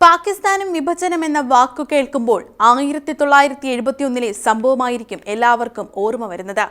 പാകിസ്ഥാനും വിഭജനം എന്ന വാക്കു കേൾക്കുമ്പോൾ ആയിരത്തി തൊള്ളായിരത്തി എഴുപത്തിയൊന്നിലെ സംഭവമായിരിക്കും എല്ലാവർക്കും ഓർമ്മ വരുന്നത്.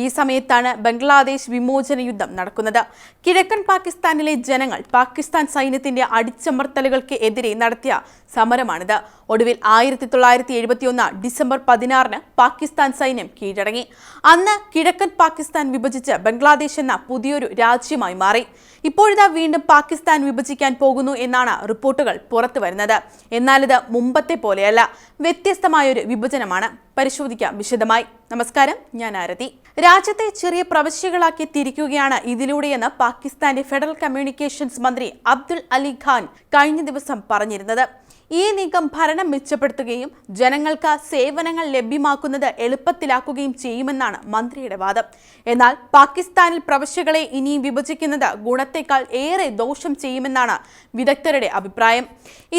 ഈ സമയത്താണ് ബംഗ്ലാദേശ് വിമോചന യുദ്ധം നടക്കുന്നത്. കിഴക്കൻ പാകിസ്ഥാനിലെ ജനങ്ങൾ പാകിസ്ഥാൻ സൈന്യത്തിന്റെ അടിച്ചമർത്തലുകൾക്ക് എതിരെ നടത്തിയ സമരമാണിത്. ഒടുവിൽ ആയിരത്തി തൊള്ളായിരത്തി എഴുപത്തിയൊന്ന് ഡിസംബർ പതിനാറിന് പാകിസ്ഥാൻ സൈന്യം കീഴടങ്ങി. അന്ന് കിഴക്കൻ പാകിസ്ഥാൻ വിഭജിച്ച് ബംഗ്ലാദേശ് എന്ന പുതിയൊരു രാജ്യമായി മാറി. ഇപ്പോഴിതാ വീണ്ടും പാകിസ്ഥാൻ വിഭജിക്കാൻ പോകുന്നു എന്നാണ് റിപ്പോർട്ടുകൾ പുറത്തു വരുന്നത്. എന്നാൽ ഇത് മുമ്പത്തെ പോലെയല്ല. വ്യത്യസ്തമായൊരു വിഭജനമാണ്. പരിശോധിക്കാം വിശദമായി. നമസ്കാരം ഞാൻ ആരതി. രാജ്യത്തെ ചെറിയ പ്രവശ്യകളാക്കി തിരിക്കുകയാണ് ഇതിലൂടെയെന്ന് പാകിസ്ഥാന്റെ ഫെഡറൽ കമ്മ്യൂണിക്കേഷൻസ് മന്ത്രി അബ്ദുൾ അലി ഖാൻ കഴിഞ്ഞ ദിവസം പറഞ്ഞിരുന്നത്. ഈ നീക്കം ഭരണം മെച്ചപ്പെടുത്തുകയും ജനങ്ങൾക്ക് സേവനങ്ങൾ ലഭ്യമാക്കുന്നത് എളുപ്പത്തിലാക്കുകയും ചെയ്യുമെന്നാണ് മന്ത്രിയുടെ വാദം. എന്നാൽ പാകിസ്ഥാനിൽ പ്രവശ്യകളെ ഇനിയും വിഭജിക്കുന്നത് ഗുണത്തേക്കാൾ ഏറെ ദോഷം ചെയ്യുമെന്നാണ് വിദഗ്ധരുടെ അഭിപ്രായം.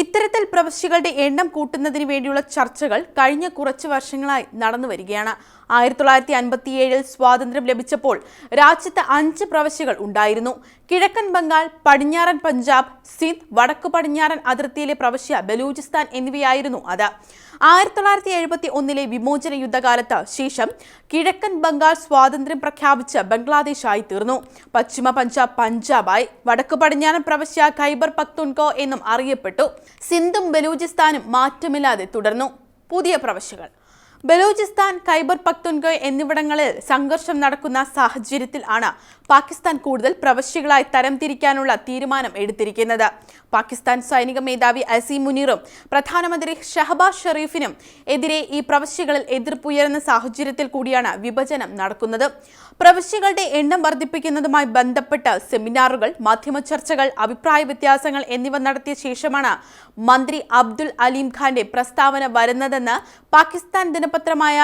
ഇത്തരത്തിൽ പ്രവശ്യകളുടെ എണ്ണം കൂട്ടുന്നതിന് വേണ്ടിയുള്ള ചർച്ചകൾ കഴിഞ്ഞ കുറച്ച് വർഷങ്ങളായി നടന്നു വരികയാണ് ആയിരത്തി തൊള്ളായിരത്തി അൻപത്തിയേഴിൽ സ്വാതന്ത്ര്യം ലഭിച്ചപ്പോൾ രാജ്യത്ത് അഞ്ച് പ്രവശ്യകൾ ഉണ്ടായിരുന്നു. കിഴക്കൻ ബംഗാൾ പടിഞ്ഞാറൻ പഞ്ചാബ് സിന്ധ് വടക്കു പടിഞ്ഞാറൻ അതിർത്തിയിലെ പ്രവശ്യ ബലൂചിസ്ഥാൻ എന്നിവയായിരുന്നു അത്. ആയിരത്തി തൊള്ളായിരത്തി എഴുപത്തി ഒന്നിലെ വിമോചന യുദ്ധകാലത്ത് ശേഷം കിഴക്കൻ ബംഗാൾ സ്വാതന്ത്ര്യം പ്രഖ്യാപിച്ച് ബംഗ്ലാദേശായി തീർന്നു. പശ്ചിമ പഞ്ചാബ് പഞ്ചാബായി. വടക്കു പടിഞ്ഞാറൻ പ്രവശ്യ ഖൈബർ പക്തുൻകോ എന്നും അറിയപ്പെട്ടു. സിന്ധും ബലൂചിസ്ഥാനും മാറ്റമില്ലാതെ തുടർന്നു. പുതിയ പ്രവശ്യകൾ. ബലൂചിസ്ഥാൻ ഖൈബർ പക്തുൻകോ എന്നിവിടങ്ങളിൽ സംഘർഷം നടക്കുന്ന സാഹചര്യത്തിൽ ആണ് പാകിസ്ഥാൻ കൂടുതൽ പ്രവശ്യകളായി തരംതിരിക്കാനുള്ള തീരുമാനം എടുത്തിരിക്കുന്നത്. പാകിസ്ഥാൻ സൈനിക മേധാവി അസീം മുനീറും പ്രധാനമന്ത്രി ഷഹബാസ് ഷെറീഫിനും എതിരെ ഈ പ്രവശ്യകളിൽ എതിർപ്പുയരുന്ന സാഹചര്യത്തിൽ കൂടിയാണ് വിഭജനം നടക്കുന്നത്. പ്രവശ്യകളുടെ എണ്ണം വർദ്ധിപ്പിക്കുന്നതുമായി ബന്ധപ്പെട്ട് സെമിനാറുകൾ മാധ്യമ ചർച്ചകൾ അഭിപ്രായ വ്യത്യാസങ്ങൾ എന്നിവ നടത്തിയ ശേഷമാണ് മന്ത്രി അബ്ദുൽ അലീം ഖാന്റെ പ്രസ്താവന വരുന്നതെന്ന് പാകിസ്ഥാൻ ദിനപത്രമായ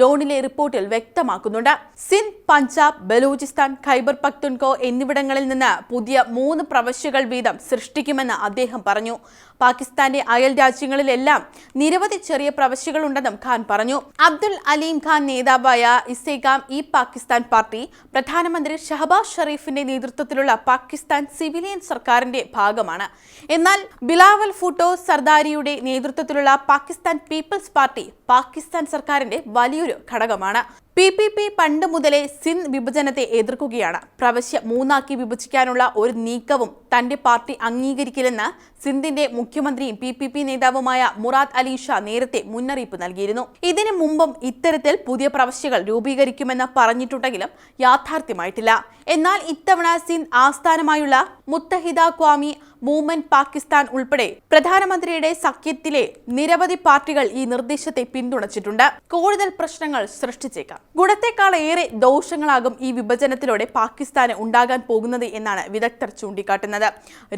ഡോണിലെ റിപ്പോർട്ടിൽ വ്യക്തമാക്കുന്നുണ്ട്. സിന്ധ് പഞ്ചാബ് ബലൂചിസ്ഥാൻ ഖൈബർ പക്തുൻകോ എന്നിവിടങ്ങളിൽ നിന്ന് പുതിയ മൂന്ന് പ്രവശ്യകൾ വീതം സൃഷ്ടിക്കുമെന്ന് അദ്ദേഹം പറഞ്ഞു. പാകിസ്ഥാന്റെ അയൽ രാജ്യങ്ങളിലെല്ലാം നിരവധി ചെറിയ പ്രവശ്യകളുണ്ടെന്നും ഖാൻ പറഞ്ഞു. അബ്ദുൽ അലീം ഖാൻ നേതാവായ ഇസേഗാം ഇ പാകിസ്ഥാൻ പാർട്ടി പ്രധാനമന്ത്രി ഷഹബാസ് ഷെറീഫിന്റെ നേതൃത്വത്തിലുള്ള പാകിസ്ഥാൻ സിവിലിയൻ സർക്കാരിന്റെ ഭാഗമാണ്. എന്നാൽ ബിലാവൽ ഫുട്ടോ സർദാരിയുടെ നേതൃത്വത്തിലുള്ള പാകിസ്ഥാൻ പീപ്പിൾസ് പാർട്ടി പാകിസ്ഥാൻ സർക്കാരിന്റെ വലിയൊരു ഘടകമാണ്. പി പി പി പണ്ട് മുതലേ സിന്ധ് വിഭജനത്തെ എതിർക്കുകയാണ്. പ്രവശ്യ മൂന്നാക്കി വിഭജിക്കാനുള്ള ഒരു നീക്കവും തന്റെ പാർട്ടി അംഗീകരിക്കില്ലെന്ന് സിന്ധിന്റെ മുഖ്യമന്ത്രിയും പി പി പി നേതാവുമായ മുറാദ് അലി ഷാ നേരത്തെ മുന്നറിയിപ്പ് നൽകിയിരുന്നു. ഇതിനു മുമ്പും ഇത്തരത്തിൽ പുതിയ പ്രവശ്യകൾ രൂപീകരിക്കുമെന്ന് പറഞ്ഞിട്ടുണ്ടെങ്കിലും യാഥാർത്ഥ്യമായിട്ടില്ല. എന്നാൽ ഇത്തവണ സിന്ധ് ആസ്ഥാനമായുള്ള മുത്തഹിദ ക്വാമി മൂവ്മെന്റ് പാകിസ്ഥാൻ ഉൾപ്പെടെ പ്രധാനമന്ത്രിയുടെ സഖ്യത്തിലെ നിരവധി പാർട്ടികൾ ഈ നിർദ്ദേശത്തെ പിന്തുണച്ചിട്ടുണ്ട്. കൂടുതൽ പ്രശ്നങ്ങൾ സൃഷ്ടിച്ചേക്കാം. ഗുണത്തെക്കാൾ ഏറെ ദോഷങ്ങളാകും ഈ വിഭജനത്തിലൂടെ പാകിസ്ഥാന് ഉണ്ടാകാൻ പോകുന്നത് എന്നാണ് വിദഗ്ധർ ചൂണ്ടിക്കാട്ടുന്നത്.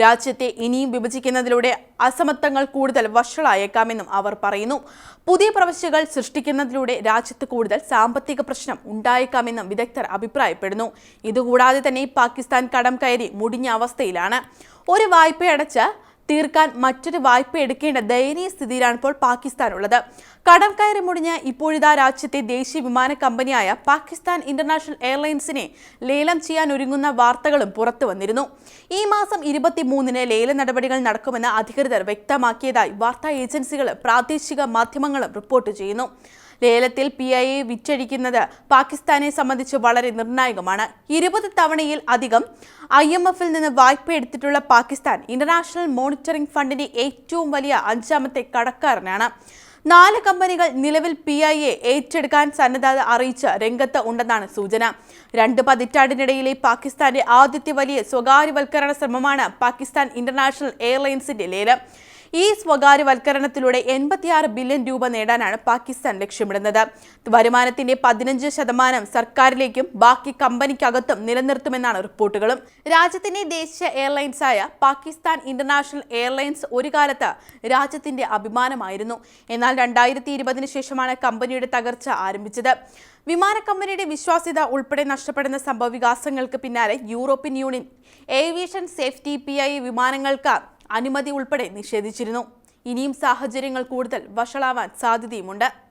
രാജ്യത്തെ ഇനിയും വിഭജിക്കുന്നതിലൂടെ അസമത്വങ്ങൾ കൂടുതൽ വഷളായേക്കാമെന്നും അവർ പറയുന്നു. പുതിയ പ്രവശ്യകൾ സൃഷ്ടിക്കുന്നതിലൂടെ രാജ്യത്ത് കൂടുതൽ സാമ്പത്തിക പ്രശ്നം ഉണ്ടായേക്കാമെന്നും വിദഗ്ധർ അഭിപ്രായപ്പെടുന്നു. ഇതുകൂടാതെ തന്നെ പാകിസ്ഥാൻ കടം കയറി മുടിഞ്ഞ അവസ്ഥയിലാണ്. ഒരു വായ്പ അടച്ച് തീർക്കാൻ മറ്റൊരു വായ്പ എടുക്കേണ്ട ദയനീയ സ്ഥിതിയിലാണ് ഇപ്പോൾ പാകിസ്ഥാനുള്ളത്. കടം കയറി മുടിഞ്ഞ് ഇപ്പോഴിതാ രാജ്യത്തെ ദേശീയ വിമാന കമ്പനിയായ പാകിസ്ഥാൻ ഇന്റർനാഷണൽ എയർലൈൻസിനെ ലേലം ചെയ്യാൻ ഒരുങ്ങുന്ന വാർത്തകളും പുറത്തു വന്നിരുന്നു. ഈ മാസം ഇരുപത്തിമൂന്നിന് ലേല നടപടികൾ നടക്കുമെന്ന് അധികൃതർ വ്യക്തമാക്കിയതായി വാർത്താ ഏജൻസികളും പ്രാദേശിക മാധ്യമങ്ങളും റിപ്പോർട്ട് ചെയ്യുന്നു. ലേലത്തിൽ പി ഐ എ വിറ്റഴിക്കുന്നത് പാകിസ്ഥാനെ സംബന്ധിച്ച് വളരെ നിർണായകമാണ്. ഇരുപത് തവണയിൽ അധികം ഐ എം എഫിൽ നിന്ന് വായ്പ എടുത്തിട്ടുള്ള പാകിസ്ഥാൻ ഇന്റർനാഷണൽ മോണിറ്ററിംഗ് ഫണ്ടിന്റെ ഏറ്റവും വലിയ അഞ്ചാമത്തെ കടക്കാരനാണ്. നാല് കമ്പനികൾ നിലവിൽ പി ഐ എ ഏറ്റെടുക്കാൻ സന്നദ്ധത അറിയിച്ച് രംഗത്ത് ഉണ്ടെന്നാണ് സൂചന. രണ്ട് പതിറ്റാണ്ടിനിടയിലെ പാകിസ്ഥാന്റെ ആദ്യത്തെ വലിയ സ്വകാര്യവൽക്കരണ ശ്രമമാണ് പാകിസ്ഥാൻ ഇന്റർനാഷണൽ എയർലൈൻസിന്റെ ലേലം. ഈ സ്വകാര്യവൽക്കരണത്തിലൂടെ എൺപത്തിയാറ് ബില്യൺ രൂപ നേടാനാണ് പാകിസ്ഥാൻ ലക്ഷ്യമിടുന്നത്. വരുമാനത്തിന്റെ പതിനഞ്ച് ശതമാനം സർക്കാരിലേക്കും ബാക്കി കമ്പനിക്കകത്തും നിലനിർത്തുമെന്നാണ് റിപ്പോർട്ടുകളും. രാജ്യത്തിന്റെ ദേശീയ ആയ പാകിസ്ഥാൻ ഇന്റർനാഷണൽ എയർലൈൻസ് ഒരു കാലത്ത് രാജ്യത്തിന്റെ അഭിമാനമായിരുന്നു. എന്നാൽ രണ്ടായിരത്തി ഇരുപതിനു ശേഷമാണ് കമ്പനിയുടെ തകർച്ച ആരംഭിച്ചത്. വിമാന കമ്പനിയുടെ വിശ്വാസ്യത ഉൾപ്പെടെ നഷ്ടപ്പെടുന്ന സംഭവ വികാസങ്ങൾക്ക് പിന്നാലെ European Union aviation safety P വിമാനങ്ങൾക്ക് അനുമതി ഉൾപ്പെടെ നിഷേധിച്ചിരുന്നു. ഇനിയും സാഹചര്യങ്ങൾ കൂടുതൽ വഷളാവാൻ സാധ്യതയുമുണ്ട്.